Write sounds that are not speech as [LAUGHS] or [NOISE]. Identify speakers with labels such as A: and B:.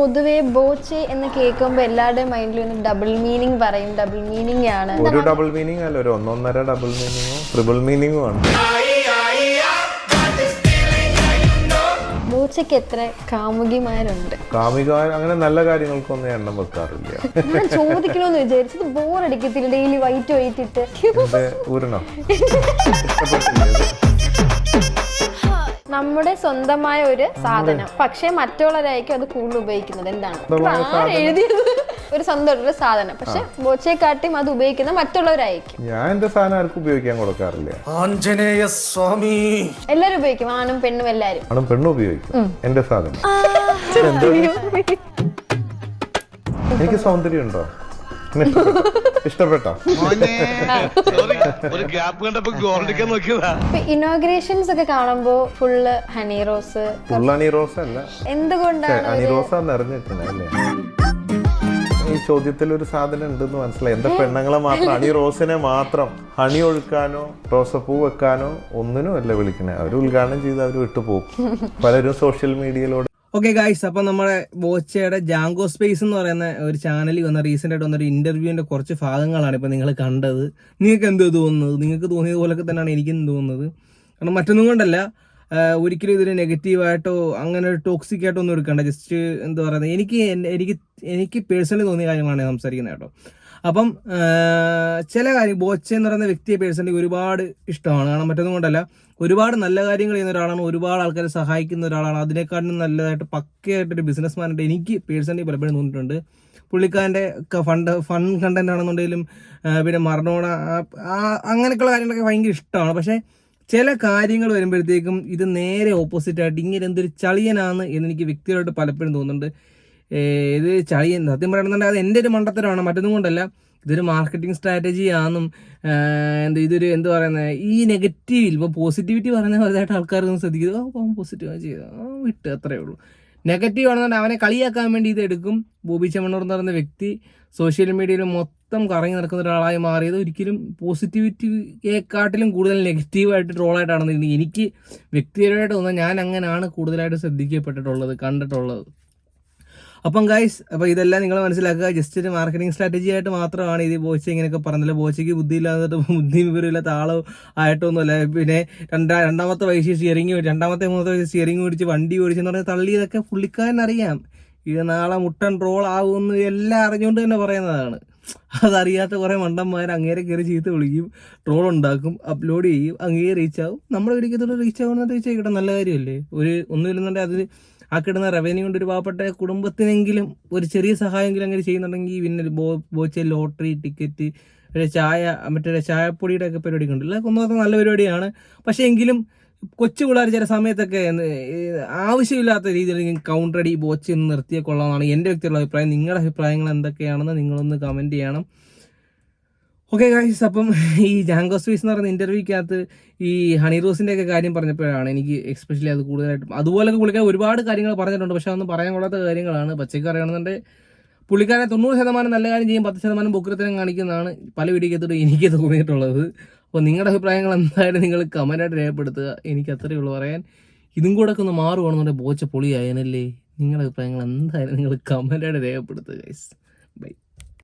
A: പൊതുവെ ബോച്ചെ എന്ന് കേൾക്കുമ്പോൾ എല്ലാവരുടെയും മൈൻഡിൽ ഒന്ന് ഡബിൾ മീനിങ് പറയും. ഡബിൾ മീനിങ് ആണ്.
B: ഒരു ഡബിൾ മീനിങ് അല്ല ഒരു ഒന്നൊന്നര ഡബിൾ മീനിങ്ങോ ട്രിപ്പിൾ മീനിങ്ങോ ആണ്.
A: ബോച്ചയ്ക്ക് എത്ര കാമുകിമാരുണ്ട്?
B: കാമുകിമാർ അങ്ങനെ നല്ല കാര്യങ്ങൾക്കൊന്നും എണ്ണം വെക്കാറില്ല.
A: ഞാൻ ചോദിക്കണമെന്ന് വിചാരിച്ചത് ബോർ അടിക്കത്തില്ല ഡെയിലി വൈറ്റ് വൈറ്റ് ഇട്ട്.
B: ഊരണോ? [LAUGHS]
A: നമ്മുടെ സ്വന്തമായ ഒരു സാധനം. പക്ഷെ മറ്റുള്ളവരായിരിക്കും അത് കൂടുതൽ ഉപയോഗിക്കുന്നത്. എന്താണ്? എഴുതിയത്? ഒരു സ്വന്തം ഒരു സാധനം. പക്ഷെ ബോച്ചയെക്കാട്ടിയും അത് ഉപയോഗിക്കുന്ന മറ്റുള്ളവരായിരിക്കും.
B: ഞാൻ എന്റെ സാധനം ആർക്കും ഉപയോഗിക്കാൻ കൊടുക്കാറില്ല.
C: ആഞ്ജനേയ സ്വാമി.
A: എല്ലാരും ഉപയോഗിക്കും. ആണും പെണ്ണും എല്ലാരും.
B: ആണും പെണ്ണും ഉപയോഗിക്കും. എന്റെ സാധനം. എന്ത്? എനിക്ക് സൗന്ദര്യം ഉണ്ടോ [LAUGHS] ഇഷ്ടപ്പെട്ടോ?
D: ഒരു ഗ്യാപ്പ് കണ്ടപ്പോ ഗോൾഡിക്കാൻ നോക്കിയതാ.
A: ഇനോഗ്രേഷൻസ് ഒക്കെ കാണുമ്പോൾ ഫുള്ള് ഹണി റോസ്
B: ഫുൾ ഹണി റോസ് അല്ല.
A: എന്തുകൊണ്ടാണ്
B: അണി റോസ അല്ലേ? ഈ ചോദ്യത്തിൽ ഒരു സാധനം ഉണ്ടെന്ന് മനസ്സിലായി. എന്താ പെണ്ണുങ്ങളെ മാത്രം? ഹണി റോസിനെ മാത്രം. ഹണി ഒഴുക്കാനോ റോസപ്പൂ വെക്കാനോ ഒന്നിനും അല്ല വിളിക്കണേ. അവർ ഉദ്ഘാടനം ചെയ്ത് അവർ വിട്ടുപോകും. പലരും സോഷ്യൽ മീഡിയയിലൂടെ
C: ഓക്കെ ഗായ്സ് അപ്പം നമ്മുടെ ബോച്ചയുടെ ജാങ്കോ സ്പേസ് എന്ന് പറയുന്ന ഒരു ചാനലിൽ വന്ന റീസെന്റ് ആയിട്ട് വന്നൊരു ഇന്റർവ്യൂവിന്റെ കുറച്ച് ഭാഗങ്ങളാണ് ഇപ്പം നിങ്ങൾ കണ്ടത്. നിങ്ങൾക്ക് എന്തോ തോന്നുന്നത്? നിങ്ങൾക്ക് തോന്നിയത് പോലൊക്കെ തന്നെയാണ് എനിക്കും തോന്നുന്നത്. കാരണം മറ്റൊന്നും കൊണ്ടല്ല ഒരിക്കലും ഇതൊരു നെഗറ്റീവായിട്ടോ അങ്ങനെ ടോക്സിക് ആയിട്ടോ ഒന്നും എടുക്കണ്ട. ജസ്റ്റ് എന്താ പറയുന്നത് എനിക്ക് എനിക്ക് എനിക്ക് പേഴ്സണലി തോന്നിയ കാര്യങ്ങളാണ് സംസാരിക്കുന്നത് കേട്ടോ. അപ്പം ചില കാര്യം ബോച്ച എന്ന് പറയുന്ന വ്യക്തിയെ പേഴ്സണലി ഒരുപാട് ഇഷ്ടമാണ്. കാരണം മറ്റൊന്നും കൊണ്ടല്ല. ഒരുപാട് നല്ല കാര്യങ്ങൾ ചെയ്യുന്ന ഒരാളാണ്. ഒരുപാട് ആൾക്കാരെ സഹായിക്കുന്ന ഒരാളാണ്. അതിനെക്കാട്ടും നല്ലതായിട്ട് പക്കയായിട്ടൊരു ബിസിനസ് മാനായിട്ട് എനിക്ക് പേഴ്സണലി പലപ്പോഴും തോന്നിയിട്ടുണ്ട്. പുള്ളിക്കാരന്റെ ഫണ്ട് ഫൺ കണ്ടന്റ് ആണെന്നുണ്ടെങ്കിലും പിന്നെ ആ അങ്ങനെയൊക്കെയുള്ള കാര്യങ്ങളൊക്കെ ഭയങ്കര ഇഷ്ടമാണ്. പക്ഷേ ചില കാര്യങ്ങൾ വരുമ്പോഴത്തേക്കും ഇത് നേരെ ഓപ്പോസിറ്റ് ആയിട്ട് ഇങ്ങനെ എന്തൊരു ചളിയനാണ് എന്ന് എനിക്ക് വ്യക്തിപരമായിട്ട് പലപ്പോഴും തോന്നുന്നുണ്ട്. ഇത് ചളിയൻ സത്യം പറയണമെന്നുണ്ടെങ്കിൽ അത് എന്റെ ഒരു മണ്ടത്തരമാണ്. മറ്റൊന്നും കൊണ്ടല്ല. ഇതൊരു മാർക്കറ്റിംഗ് സ്ട്രാറ്റജി ആണെന്നും എന്താ ഇതൊരു എന്ത് പറയുന്നത് ഈ നെഗറ്റീവ് ഇപ്പോൾ പോസിറ്റിവിറ്റി പറയുന്ന വലുതായിട്ട് ആൾക്കാർ ശ്രദ്ധിക്കുക ഓ പോസിറ്റീവ് ചെയ്തു വിട്ട് അത്രേ ഉള്ളൂ. നെഗറ്റീവ് ആണെന്നുണ്ടെങ്കിൽ അവനെ കളിയാക്കാൻ വേണ്ടി ഇത് എടുക്കും. ബോബി ചെമ്മണ്ണൂർ എന്ന് പറയുന്ന വ്യക്തി സോഷ്യൽ മീഡിയയിൽ മൊത്തം കറങ്ങി നടക്കുന്ന ഒരാളായി മാറിയത് ഒരിക്കലും പോസിറ്റിവിറ്റിയെക്കാട്ടിലും കൂടുതൽ നെഗറ്റീവായിട്ട് ട്രോളായിട്ടാണെന്ന് എനിക്ക് വ്യക്തിപരമായിട്ട് തോന്നുന്നത് ഞാൻ അങ്ങനെയാണ് കൂടുതലായിട്ട് ശ്രദ്ധിക്കപ്പെട്ടിട്ടുള്ളത് കണ്ടിട്ടുള്ളത്. അപ്പം ഗൈസ് അപ്പോൾ ഇതെല്ലാം നിങ്ങൾ മനസ്സിലാക്കുക. ജസ്റ്റ് ഒരു മാർക്കറ്റിംഗ് സ്ട്രാറ്റജി ആയിട്ട് മാത്രമാണ് ഇത് ബോച്ച ഇങ്ങനെയൊക്കെ പറഞ്ഞത്. ബോച്ചയ്ക്ക് ബുദ്ധി ഇല്ലാതെ ബുദ്ധി വിവരമില്ലാത്ത ആളോ ആയിട്ടൊന്നുമല്ല. പിന്നെ രണ്ടാ രണ്ടാമത്തെ വയസ്സിൽ സ്റ്റിയറിംഗ് രണ്ടാമത്തെ മൂന്നാമത്തെ വയസ്സിൽ സ്റ്റിയറിംഗ് ഓടിച്ച് വണ്ടി ഓടിച്ചെന്ന് പറഞ്ഞാൽ തള്ളിയതൊക്കെ പുള്ളിക്കാരൻ അറിയാം. ഇത് നാളെ മുട്ടൻ ട്രോൾ ആകുമെന്ന് എല്ലാം അറിഞ്ഞുകൊണ്ട് തന്നെ പറയുന്നതാണ്. അതറിയാത്ത കുറേ മണ്ടന്മാർ അങ്ങേരെ കയറി ചീത്ത വിളിക്കും ട്രോൾ ഉണ്ടാക്കും അപ്ലോഡ് ചെയ്യും അങ്ങേ റീച്ച് ആവും. നമ്മുടെ വീടിക്കത്തോട് റീച്ച് ആവുന്ന റീച്ച് ആയിക്കോട്ടെ നല്ല കാര്യമല്ലേ? ഒരു ഒന്നുമില്ലെന്നുണ്ടെങ്കിൽ അതിൽ ആ കിട്ടുന്ന റവന്യൂ കൊണ്ട് ഒരു പാവപ്പെട്ട കുടുംബത്തിനെങ്കിലും ഒരു ചെറിയ സഹായമെങ്കിലും അങ്ങനെ ചെയ്യുന്നുണ്ടെങ്കിൽ പിന്നെ ബോ ബോച്ച ലോട്ടറി ടിക്കറ്റ് ചായ മറ്റേ ചായപ്പൊടിയുടെ ഒക്കെ പരിപാടി ഉണ്ടല്ലോ ഒന്നും നല്ല പരിപാടിയാണ്. പക്ഷേ എങ്കിലും കൊച്ചു പിള്ളേർ ചില സമയത്തൊക്കെ ആവശ്യമില്ലാത്ത രീതിയിൽ കൗണ്ടറടി ബോച്ച് നിർത്തിയ കൊള്ളാമെന്നാണ് എന്റെ വ്യക്തിയുള്ള അഭിപ്രായം. നിങ്ങളുടെ അഭിപ്രായങ്ങൾ എന്തൊക്കെയാണെന്ന് നിങ്ങളൊന്ന് കമന്റ് ചെയ്യണം. ഓക്കെ ഗൈസ് അപ്പം ഈ ജാങ്കോസ് സ്വീസ് എന്ന് പറയുന്ന ഇന്റർവ്യൂക്കകത്ത് ഈ ഹണി റോസിന്റെ ഒക്കെ കാര്യം പറഞ്ഞപ്പോഴാണ് എനിക്ക് എക്സ്പെഷ്യലി അത് കൂടുതലായിട്ടും അതുപോലൊക്കെ പുള്ളിക്കാരൻ ഒരുപാട് കാര്യങ്ങൾ പറഞ്ഞിട്ടുണ്ട്. പക്ഷെ അതൊന്നും പറയാൻ കൊള്ളാത്ത കാര്യങ്ങളാണ്. പച്ചക്ക് അറിയണമെന്നുണ്ടെങ്കിൽ പുള്ളിക്കാരെ തൊണ്ണൂറ് ശതമാനം നല്ല കാര്യം ചെയ്യും പത്ത് ശതമാനം ബുക്കരത്തിനും കാണിക്കുന്നതാണ് പല വീഡിയോക്കത്തോട് എനിക്ക് തോന്നിയിട്ടുള്ളത് അപ്പോൾ നിങ്ങളുടെ അഭിപ്രായങ്ങൾ എന്തായാലും നിങ്ങൾ കമന്റായിട്ട് രേഖപ്പെടുത്തുക. എനിക്ക് അത്രയേ ഉള്ളൂ പറയാൻ. ഇതും കൂടെ ഒക്കെ ഒന്ന് മാറുകയാണെന്നുണ്ടെങ്കിൽ ബോച്ച പൊളിയായനല്ലേ നിങ്ങളുടെ അഭിപ്രായങ്ങൾ എന്തായാലും നിങ്ങൾ കമന്റായിട്ട് രേഖപ്പെടുത്തുക ഗൈസ് ബൈ